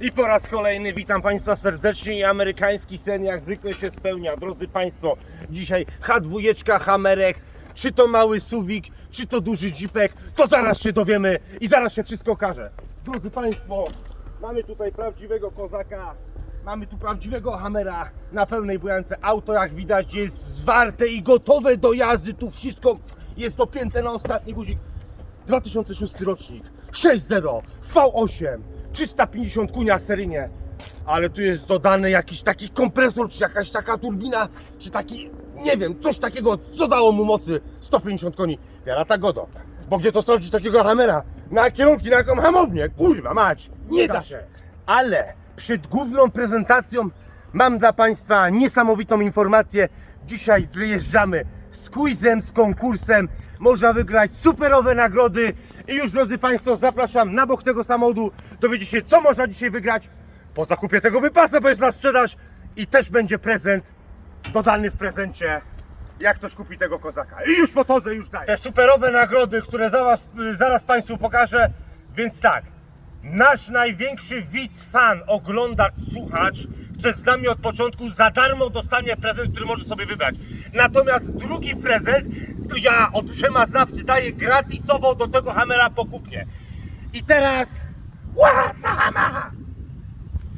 I po raz kolejny witam Państwa serdecznie i amerykański sen jak zwykle się spełnia. Drodzy Państwo, dzisiaj H2, Hamerek, czy to mały suwik, czy to duży dzipek, to zaraz się dowiemy i zaraz się wszystko okaże. Drodzy Państwo, mamy tutaj prawdziwego kozaka, mamy tu prawdziwego Hamera na pełnej bujance. Auto jak widać jest zwarte i gotowe do jazdy, tu wszystko jest dopięte na ostatni guzik. 2006 rocznik, 6.0, V8, 350 kunia seryjnie. Ale tu jest dodany jakiś taki kompresor, czy jakaś taka turbina, czy taki, nie wiem, coś takiego, co dało mu mocy 150 koni. Wiara ta godo. Bo gdzie to sprawdzić takiego hamera? Na kierunki, na jaką hamownię? Kurwa mać, nie da się. Ale przed główną prezentacją mam dla Państwa niesamowitą informację. Dzisiaj wyjeżdżamy z quizem, z konkursem. Można wygrać superowe nagrody. I już drodzy Państwo, zapraszam na bok tego samochodu. Dowiecie się, co można dzisiaj wygrać po zakupie tego wypasa, bo jest na sprzedaż. I też będzie prezent dodany w prezencie, jak ktoś kupi tego kozaka. I już po todze już daję. Te superowe nagrody, które zaraz, zaraz Państwu pokażę. Więc tak, Nasz największy widz, fan, oglądacz, słuchacz, chce z nami od początku, za darmo dostanie prezent, który może sobie wybrać. Natomiast drugi prezent, to ja od przemaznawcy daję gratisowo do tego hamera po kupnie. I teraz... Łasama!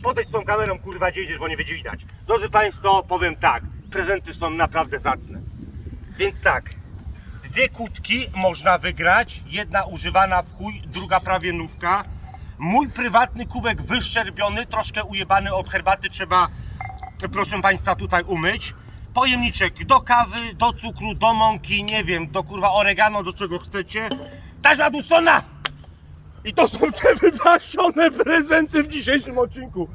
Podejdź z tą kamerą, kurwa, gdzie idziesz, bo nie będzie widać. Drodzy Państwo, powiem tak, prezenty są naprawdę zacne. Więc tak, dwie kłódki można wygrać. Jedna używana w chuj, druga prawie nówka. Mój prywatny kubek wyszczerbiony, troszkę ujebany od herbaty, trzeba, proszę Państwa, tutaj umyć. Pojemniczek do kawy, do cukru, do mąki, nie wiem, do kurwa oregano, do czego chcecie. Taśma Dustona! I to są te wypasione prezenty w dzisiejszym odcinku.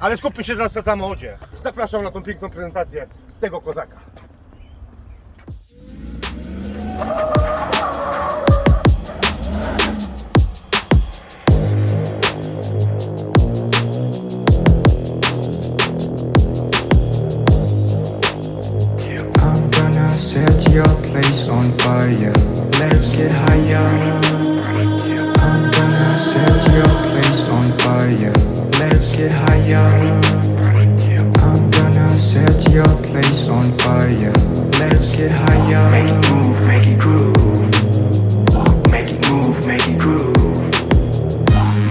Ale skupmy się teraz na samochodzie. Zapraszam na tą piękną prezentację tego kozaka. Your place on fire. Let's get higher. I'm gonna set your place on fire. Let's get higher. I'm gonna set your place on fire. Let's get higher. Make it move, make it groove. Make it move, make it groove.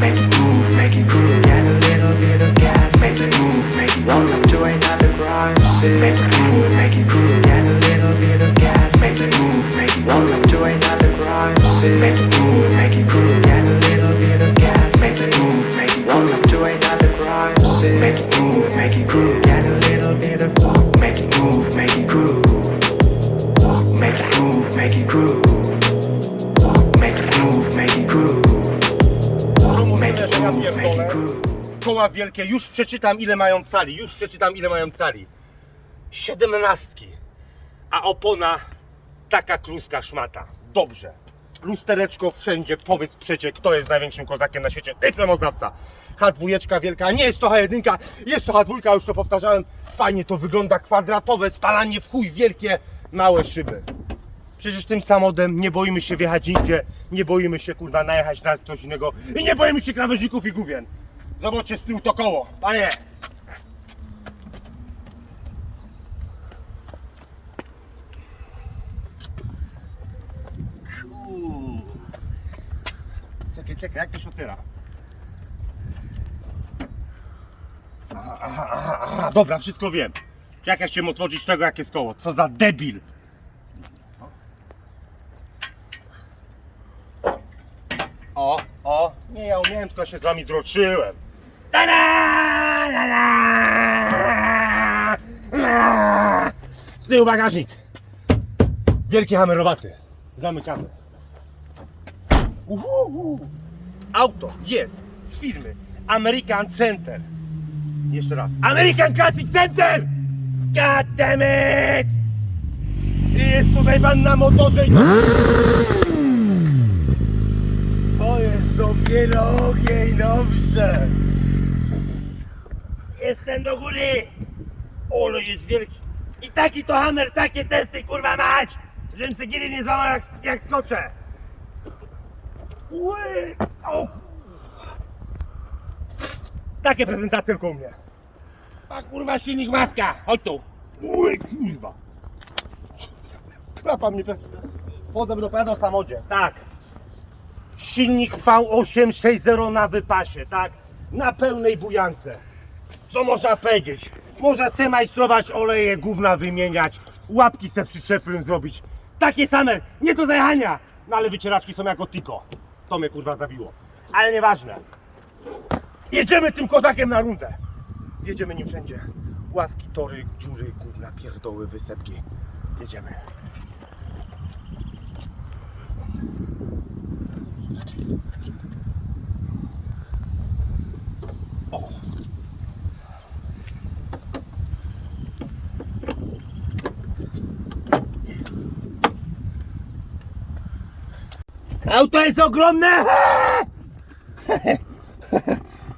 Make it move, make it groove. Get a little bit of gas. Make it move, make it groove. Welcome to another garage. Make it move, make it groove. Make it move, make it groove. Get a little bit of gas. Make it move, make it groove. Welcome to another garage sale. Make it move, make it groove. Get a little bit of make it move, make it groove. Make it move, make it groove. Make it move, make it groove. Make it że ja move, make pierdolę. it groove. Koła wielkie, już przeczytam ile mają cali, już przeczytam ile mają cali. Siedemnastki. A opona taka kluska szmata. Dobrze. Lustereczko wszędzie, powiedz przecie, kto jest największym kozakiem na świecie. Ty premoznawca. H2 wielka, nie jest to H1, jest to H2, już to powtarzałem. Fajnie to wygląda, kwadratowe, spalanie w chuj, wielkie, małe szyby. Przecież tym samochodem nie boimy się wjechać nigdzie, nie boimy się kurwa najechać na coś innego i nie boimy się krawężników i gówien. Zobaczcie z tyłu to koło, panie. Czekaj, czekaj, jak się otwiera? Aha, aha, aha, aha, dobra, wszystko wiem. Jak ja chciałem otworzyć tego, jak jest koło? Co za debil. O, o, nie ja umiałem, tylko się z wami droczyłem. Ta-da! Z tyłu bagażnik. Wielki hamerowaty. Zamykamy. Uhu. Auto jest z firmy American Center. Jeszcze raz. American Classic Center! God damn it! I jest tutaj pan na motorze i... To jest dopiero ogień, dobrze. Jestem do góry. Ole jest wielki. I taki to hammer, takie testy, kurwa mać! Żebym cegiry nie złamał jak, jak skoczę. Ły! O! Takie prezentacje tylko u mnie. A kurwa silnik maska, chodź tu. Uj, kurwa. Klapa mnie pe... Wchodzę, będę opowiadał o samochodzie. Tak. Silnik V860 na wypasie, tak? Na pełnej bujance. Co można powiedzieć? Można se majstrować oleje, gówna wymieniać, łapki se przyczepiłem zrobić. Takie same, nie do zajechania. No ale wycieraczki są jako Tiko. To mnie kurwa zabiło. Ale nieważne. Jedziemy tym kozakiem na rundę. Jedziemy nim wszędzie. Ławki, tory, dziury, gówna, pierdoły, wysepki. Jedziemy. Auto jest ogromne!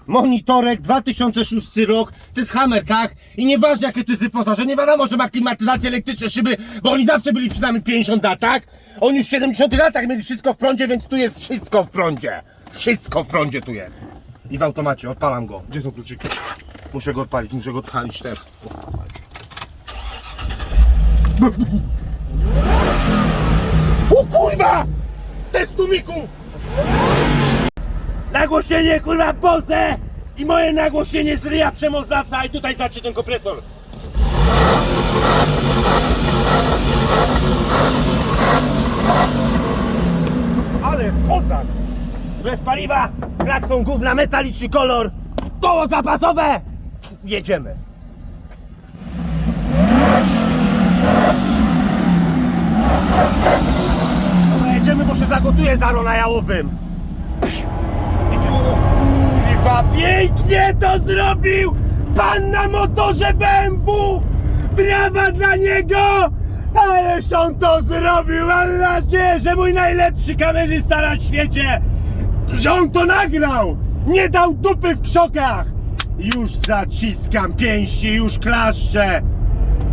Monitorek 2006 rok, to jest Hammer, tak? I nieważne jakie to jest wyposażenie, nie wiadomo, że ma klimatyzację elektryczne szyby, bo oni zawsze byli przynajmniej 50 lat, tak? Oni już w 70 latach mieli wszystko w prądzie, więc tu jest wszystko w prądzie. Wszystko w prądzie tu jest. I w automacie, odpalam go. Gdzie są kluczyki? Muszę go odpalić, muszę go odpalić teraz. O kurwa! Testumików! Nagłośnienie kurwa Bose i moje nagłośnienie z ryja przemoznawca i tutaj zacznie ten kompresor. Ale kozak! Bez paliwa, klakson gówna, metaliczny kolor, koło zapasowe! Jedziemy. Dobra, jedziemy, bo się zaro na jałowym. O kurwa, pięknie to zrobił! Pan na motorze BMW! Brawa dla niego! Ależ on to zrobił! Mam nadzieję, że mój najlepszy kamerzysta na świecie! Że on to nagrał! Nie dał dupy w krzokach! Już zaciskam pięści, już klaszczę!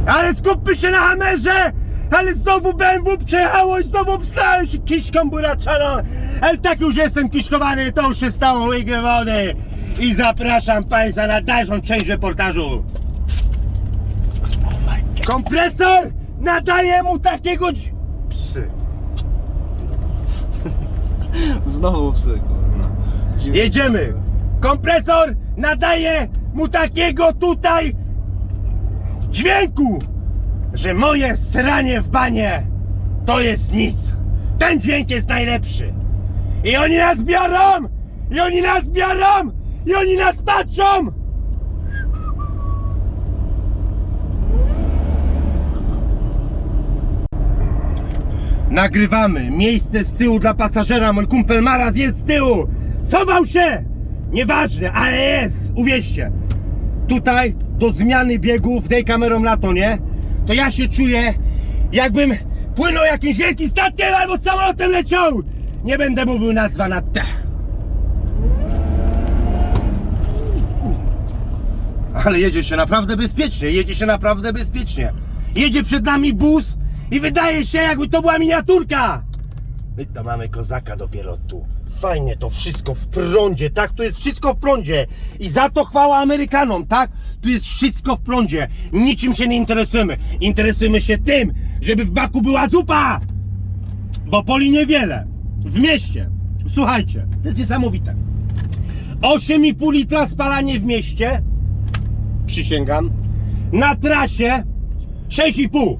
Ale skupmy się na hamerze! Ale znowu BMW przejechało i znowu obstałem się kiszką buraczaną! Ale tak już jestem kiszkowany, to już się stało łygę wody! I zapraszam Państwa na dalszą część reportażu! Kompresor nadaje mu takiego... dź- Psy. Znowu psy, kurwa. Dziwne. Jedziemy! Kompresor nadaje mu takiego tutaj dźwięku, że moje sranie w banie to jest nic. Ten dźwięk jest najlepszy. I oni nas biorą! I oni nas biorą! I oni nas patrzą! Nagrywamy. Miejsce z tyłu dla pasażera. Mój kumpel Maraz jest z tyłu. Schował się! Nieważne, ale jest. Uwierzcie. Tutaj do zmiany biegów, dej kamerą na to, nie? To ja się czuję, jakbym płynął jakimś wielkim statkiem albo samolotem leciał. Nie będę mówił nazwa na T. Ale jedzie się naprawdę bezpiecznie, jedzie się naprawdę bezpiecznie. Jedzie przed nami bus i wydaje się, jakby to była miniaturka. My to mamy kozaka dopiero tu. Fajnie to wszystko w prądzie, tak? Tu jest wszystko w prądzie. I za to chwała Amerykanom, tak? Tu jest wszystko w prądzie. Niczym się nie interesujemy. Interesujemy się tym, żeby w baku była zupa. Bo poli niewiele. W mieście. Słuchajcie, to jest niesamowite. 8,5 litra spalanie w mieście. Przysięgam. Na trasie 6,5.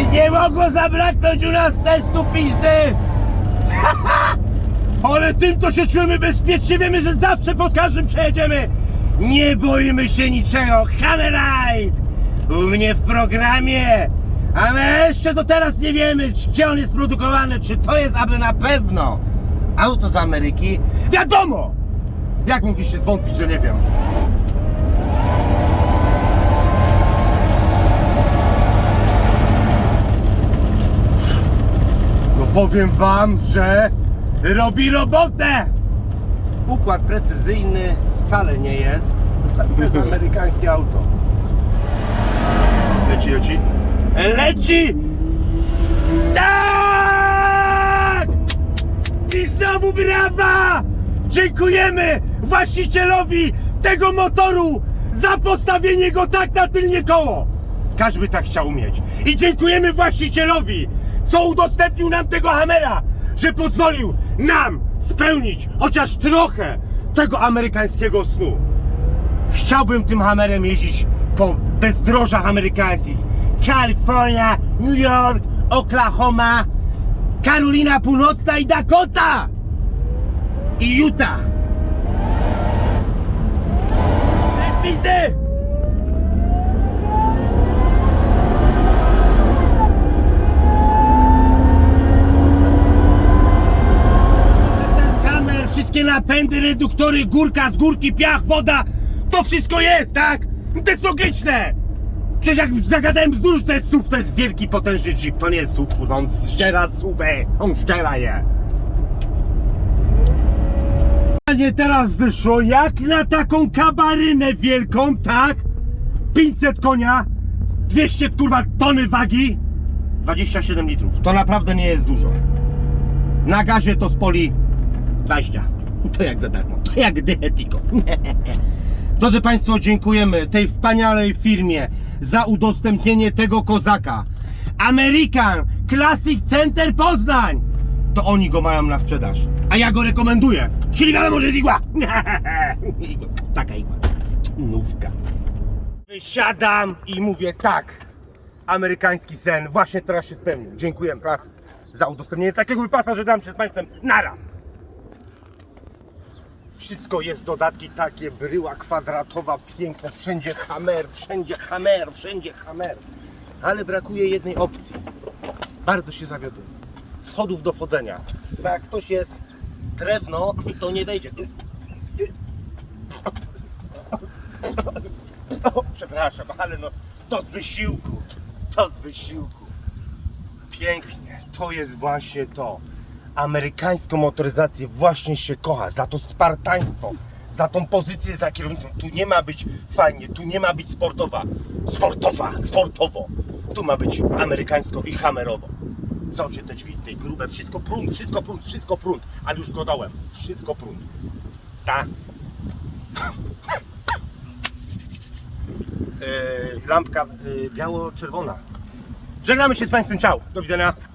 I nie mogło zabraknąć u nas testu pizdy! Ale tym to się czujemy bezpiecznie, wiemy, że zawsze pod każdym przejedziemy! Nie boimy się niczego! Hammerite! U mnie w programie! A my jeszcze do teraz nie wiemy, czy- gdzie on jest produkowany, czy to jest aby na pewno auto z Ameryki. Wiadomo! Jak mogliście zwątpić, że nie wiem? Powiem wam, że robi robotę! Układ precyzyjny wcale nie jest. To jest amerykańskie auto. Leci! Tak! I znowu brawa! Dziękujemy właścicielowi tego motoru za postawienie go tak na tylnie koło. Każdy tak chciał mieć. I dziękujemy właścicielowi, co udostępnił nam tego Hammera, że pozwolił nam spełnić chociaż trochę tego amerykańskiego snu. Chciałbym tym Hammerem jeździć po bezdrożach amerykańskich. Kalifornia, New York, Oklahoma, Karolina Północna i Dakota! I Utah! Pizdy! Ten hammer, wszystkie napędy, reduktory, górka, z górki, piach, woda, to wszystko jest, tak? To jest logiczne! Przecież jak zagadałem bzdur, to jest SUV, to jest wielki, potężny jeep, to nie jest SUV, kurwa, on zdziera SUVę, on zdziera je. Nie teraz wyszło, jak na taką kabarynę wielką, tak? 500 konia, 200 kurwa tony wagi, 27 litrów. To naprawdę nie jest dużo. Na gazie to spoli 20. To jak za darmo. To jak dyetiko. Drodzy Państwo, dziękujemy tej wspaniałej firmie za udostępnienie tego kozaka. American Classic Center Poznań! To oni go mają na sprzedaż. A ja go rekomenduję. Czyli wiadomo, że jest igła. Taka igła. Nówka. Wysiadam i mówię tak. Amerykański sen właśnie teraz się spełnił. Dziękuję raz za udostępnienie takiego wypasa, że dam się z Państwem nara. Wszystko jest dodatki takie, bryła kwadratowa, piękne, wszędzie hamer, wszędzie hamer, wszędzie hamer. Ale brakuje jednej opcji. Bardzo się zawiodłem. Schodów do wchodzenia. Bo jak ktoś jest drewno, to nie wejdzie. O, przepraszam, ale no to z wysiłku. To z wysiłku. Pięknie. To jest właśnie to. Amerykańską motoryzację właśnie się kocha. Za to spartaństwo. Za tą pozycję za kierownicą. Tu nie ma być fajnie, tu nie ma być sportowa. Sportowa, sportowo. Tu ma być amerykańsko i hamerowo. Te drzwi, te grube, wszystko prąd, wszystko prąd, wszystko prąd. Ale już go dałem. Wszystko prąd. Tak. Yy, lampka yy, biało-czerwona. Żegnamy się z Państwem, ciao, do widzenia.